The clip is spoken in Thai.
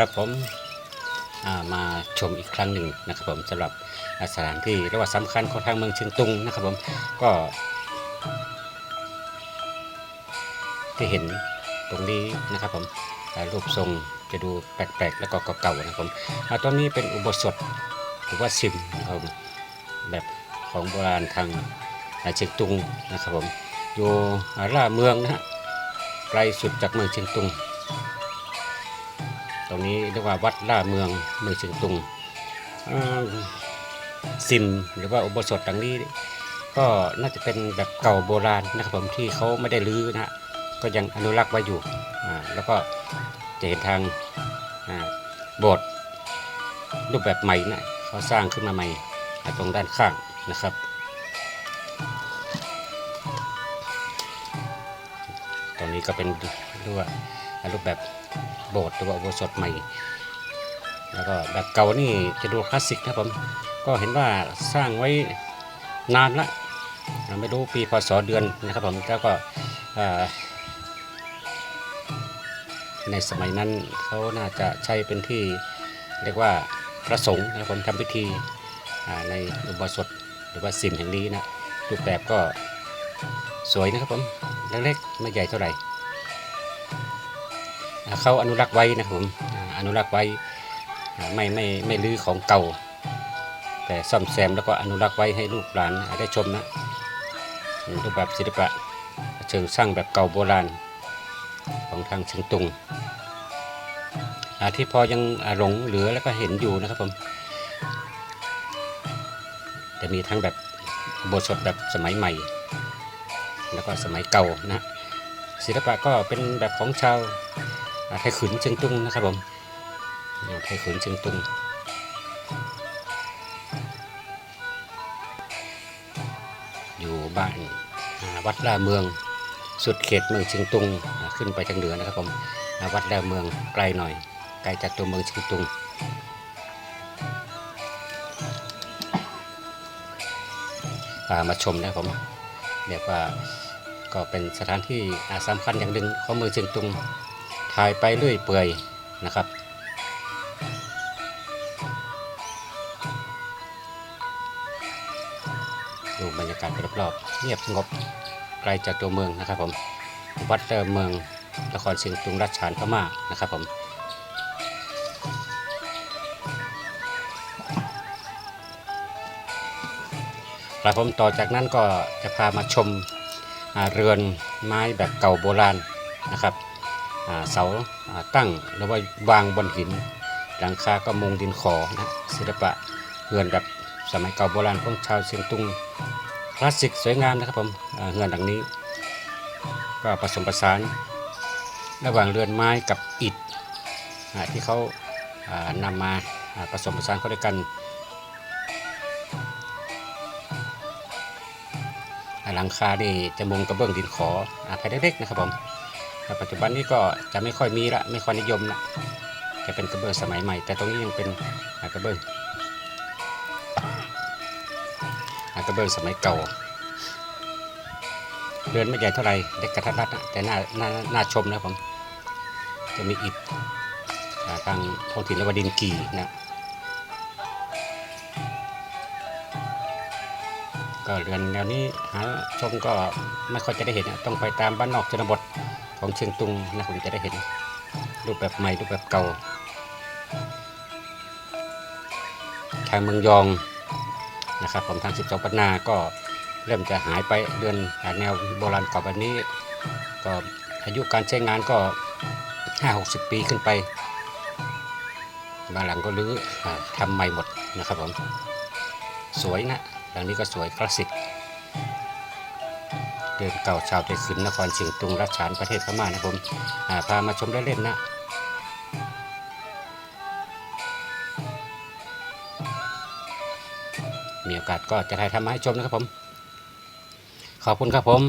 ครับผมมาชมอีกครั้งหนึ่งนะครับผมสำหรับสถานที่รียกว่าสำคัญของทางเมืองเชียงตุงนะครับผมก็ที่เห็นตรงนี้นะครับผมรูปทรงจะดูแปลกๆ แล้วก็เก่าๆนะครับผมตอนนี้เป็นอุโบสถหรือว่าซิมนะครับผมแบบของโบราณทางอ่าเชียงตุงนะครับผมอยู่ล่าเมืองนะฮะไกลสุดจากเมืองเชียงตุง ตรงนี้เรียกว่าวัดล่าเมืองเมืองเชียงตุงซิมหรือว่าอุโบสถหลังนี้ ก็น่าจะเป็นแบบเก่าโบราณนะครับผมที่เขาไม่ได้รื้อนะฮะก็ยังอนุรักษ์ไว้อยู่แล้วก็จะเห็นทางโบสถ์รูปแบบใหม่นะเขาสร้างขึ้นมาใหม่ตรงด้านข้างนะครับตรงนี้ก็เป็นเรียกว่ารูปแบบ โบสถ์หรือว่าอุโบสถใหม่ แล้วก็แบบเก่านี่จะดูคลาสสิกนะผมก็เห็นว่าสร้างไว้นานละไม่รู้ปีพศเดือนนะครับผมแล้วก็ในสมัยนั้นเขาน่าจะใช้เป็นที่เรียกว่าพระสงฆ์นะครับผมทำพิธีในอุโบสถหรือว่าสิมแห่งนี้นะรูปแบบก็สวยนะครับผมเล็กๆไม่ใหญ่เท่าไหร่ เขาอนุรักษ์ไว้นะครับผมอนุรักษ์ไว้ไม่ไม่ไม่ลื้อของเก่า แต่ซ่อมแซมแล้วก็อนุรักษ์ไว้ให้ลูกหลานได้ชมนะรูปแบบศิลปะเชิงสร้างแบบเก่าโบราณของทางเชียงตุงที่พอยังหลงเหลือแล้วก็เห็นอยู่นะครับผมจะมีทั้งแบบอุโบสถแบบสมัยใหม่ แล้วก็สมัยเก่านะศิลปะก็เป็นแบบของชาว ไทยขุนเชียงตุงนะครับผมไทยขุนเชียงตุงอยู่บ้านวัดล่าเมือง สุดเขตเมืองเชียงตุงขึ้นไปทางเหนือนะครับผมวัดล่าเมืองไกลหน่อยไกลจากตัวเมืองเชียงตุงมาชมนะครับผมเรียกว่าก็เป็นสถานที่สำคัญอย่างหนึ่งของเมืองเชียงตุง ถ่ายไปเรื่อยเปื่อยนะครับ ดูบรรยากาศรอบๆเงียบสงบไกลจากตัวเมืองนะครับผมวัดเริ่มเมืองนครเชียงตุงรัชฉานพม่านะครับผมครับผมต่อจากนั้นก็จะพามาชมเรือนไม้แบบเก่าโบราณนะครับ เสาตั้งหรือว่าวางบนหิน หลังคาก็มุงดินขอนะศิลปะเรือนแบบสมัยเก่าโบราณของชาวเชียงตุงคลาสสิกสวยงามนะครับผมเรือนหลังนี้ ก็ผสมผสานระหว่างเรือนไม้กับอิฐที่เขานำมาผสมผสานเข้าด้วยกันหลังคานี่จะมุงกระเบื้องดินขออ่าภายเล็กๆนะครับผม แต่ปัจจุบันนี้ก็จะไม่ค่อยมีละไม่ค่อยนิยมละจะเป็นกระเบื้องสมัยใหม่ แต่ตรงนี้ยังเป็นอ่ากระเบื้องอ่ากระเบื้องสมัยเก่าเรือนไม่ใหญ่เท่าไหร่เล็กกระทัดรัดแต่น่าน่าน่าชมนะผมจะมีอิฐทางท้องถิ่นเรียกว่าดินกีนะก็เรือนแนวนี้หาชมก็ไม่ค่อยจะได้เห็นนะต้องไปตามบ้านนอกชนบท ของเชียงตุงนะผมจะได้เห็นรูปแบบใหม่รูปแบบเก่า ทางเมืองยองนะครับผมทาง 12ปันนาก็เริ่มจะหายไปเรือนแนวโบราณเก่าแบบนี้ ก็อายุการใช้งานก็ 5-60 ปีขึ้นไปบางหลังก็รื้อทำใหม่หมดนะครับผมสวยนะหลังนี้ก็สวยคลาสสิก เดินเก่าชาวไทยขืนนครเชียงตุงรัชฉานประเทศพม่านะผมาพามาชมเล่นๆนะมีโอกาสก็จะถ่ายทำมาให้ชมนะครับผม ขอบคุณครับผม